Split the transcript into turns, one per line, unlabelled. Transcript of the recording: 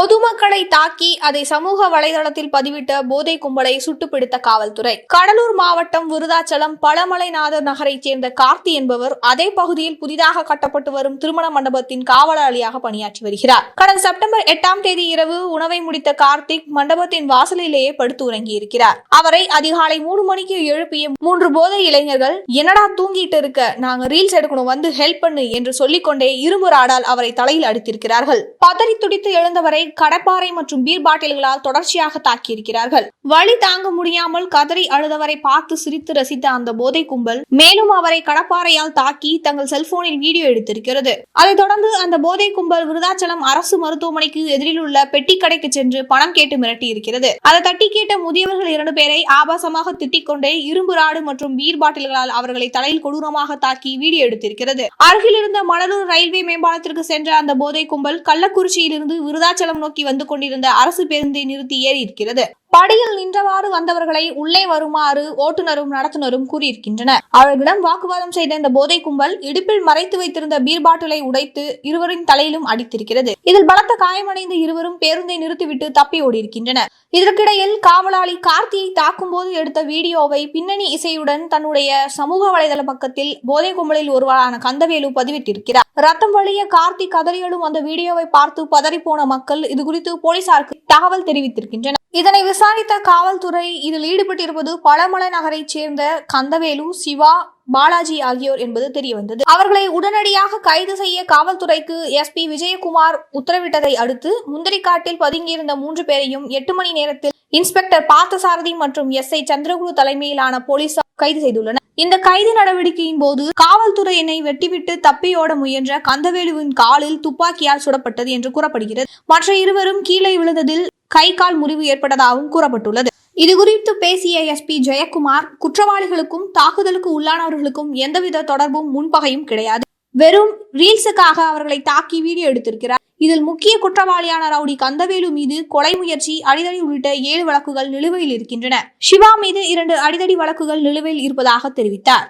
பொதுமக்களை தாக்கி அதை சமூக வலைதளத்தில் பதிவிட்ட போதை கும்பலை சுட்டுப்பிடித்த காவல்துறை. கடலூர் மாவட்டம் விருதாச்சலம் பழமலைநாதர் நகரைச் சேர்ந்த கார்த்தி என்பவர் அதே பகுதியில் புதிதாக கட்டப்பட்டு வரும் திருமண மண்டபத்தின் காவலாளியாக பணியாற்றி வருகிறார். கடந்த செப்டம்பர் எட்டாம் தேதி இரவு உணவை முடித்த கார்த்திக் மண்டபத்தின் வாசலிலேயே படுத்து உறங்கியிருக்கிறார். அவரை அதிகாலை மூணு மணிக்கு எழுப்பிய மூன்று போதை இளைஞர்கள் என்னடா தூங்கிட்டு இருக்க? நாங்க ரீல்ஸ் எடுக்கணும் வந்து ஹெல்ப் பண்ணு என்று சொல்லிக்கொண்டே இரும்பு ராடால் அவரை தலையில் அடித்திருக்கிறார்கள். பதறி துடித்து எழுந்தவரை கடப்பாறை மற்றும் பீர் பாட்டில்களால் தொடர்ச்சியாக தாக்கியிருக்கிறார்கள். வழி தாங்க முடியாமல் கதறி அழுதவரை பார்த்து சிரித்து ரசித்த அந்த போதை கும்பல் மேலும் அவரை கடப்பாறையால் தாக்கி தங்கள் செல்போனில் வீடியோ எடுத்திருக்கிறது. அதைத் தொடர்ந்து அந்த போதை கும்பல் விருதாச்சலம் அரசு மருத்துவமனைக்கு எதிரில் உள்ள பெட்டி கடைக்கு சென்று பணம் கேட்டு மிரட்டி இருக்கிறது அதை தட்டி கேட்ட முதியவர்கள் இரண்டு பேரை ஆபாசமாக திட்டிக் கொண்டே இரும்பு ராடு மற்றும் பீர் பாட்டில்களால் அவர்களை தலையில் கொடூரமாக தாக்கி வீடியோ எடுத்திருக்கிறது. அருகில் இருந்த மணலூர் ரயில்வே மேம்பாலத்திற்கு சென்ற அந்த போதை கும்பல் கள்ளக்குறிச்சியிலிருந்து விருதாச்சலம் நோக்கி வந்து கொண்டிருந்த அரசு பேருந்தை நிறுத்தி ஏறி இருக்கிறது படியில் நின்றவாறு வந்தவர்களை உள்ளே வருமாறு ஓட்டுநரும் நடத்துனரும் கூறியிருக்கின்றனர். அவர்களிடம் வாக்குவாதம் செய்த இந்த போதை கும்பல் இடுப்பில் மறைத்து வைத்திருந்த பீர் பாட்டிலை உடைத்து இருவரின் தலையிலும் அடித்திருக்கிறது. இதில் பலத்த காயமடைந்த இருவரும் பேருந்தை நிறுத்திவிட்டு தப்பி ஓடியிருக்கின்றனர். இதற்கிடையில் காவலாளி கார்த்தியை தாக்கும் போது எடுத்த வீடியோவை பின்னணி இசையுடன் தன்னுடைய சமூக வலைதள பக்கத்தில் போதை கும்பலில் ஒருவரான கந்தவேலு பதிவிட்டிருக்கிறார். ரத்தம் வழிய கார்த்தி கதறியலும் அந்த வீடியோவை பார்த்து பதறிப்போன மக்கள் இது குறித்து போலீசாருக்கு தகவல் தெரிவித்திருக்கின்றனர். இதனை விசாரித்த காவல்துறை இதில் ஈடுபட்டிருப்பது பழமலை நகரைச் சேர்ந்த கந்தவேலு சிவா பாலாஜி ஆகியோர் என்பது தெரியவந்தது. அவர்களை உடனடியாக கைது செய்ய காவல்துறைக்கு எஸ்பி விஜயகுமார் உத்தரவிட்டதை அடுத்து முந்திரிக்காட்டில் பதுங்கியிருந்த மூன்று பேரையும் எட்டு மணி நேரத்தில் இன்ஸ்பெக்டர் பார்த்தசாரதி மற்றும் எஸ் ஐ சந்திரகுரு தலைமையிலான போலீசார் கைது செய்துள்ளனர். இந்த கைது நடவடிக்கையின் போது காவல்துறையினை வெட்டிவிட்டு தப்பியோட முயன்ற கந்தவேலுவின் காலில் துப்பாக்கியால் சுடப்பட்டது என்று கூறப்படுகிறது. மற்ற இருவரும் கீழே விழுந்ததில் கை கால் முறிவு ஏற்பட்டதாகவும் கூறப்பட்டுள்ளது. இது குறித்து பேசிய எஸ்பி ஜெயக்குமார் குற்றவாளிகளுக்கும் தாக்குதலுக்கு உள்ளானவர்களுக்கும் எந்தவித தொடர்பும் முன்பகையும் கிடையாது. வெறும் ரீல்ஸுக்காக அவர்களை தாக்கி வீடியோ எடுத்திருக்கிறார். இதில் முக்கிய குற்றவாளியான ரவுடி கந்தவேலு மீது கொலை முயற்சி அடிதடி உள்ளிட்ட ஏழு வழக்குகள் நிலுவையில் இருக்கின்றன. சிவா மீது இரண்டு அடிதடி வழக்குகள் நிலுவையில் இருப்பதாக தெரிவித்தார்.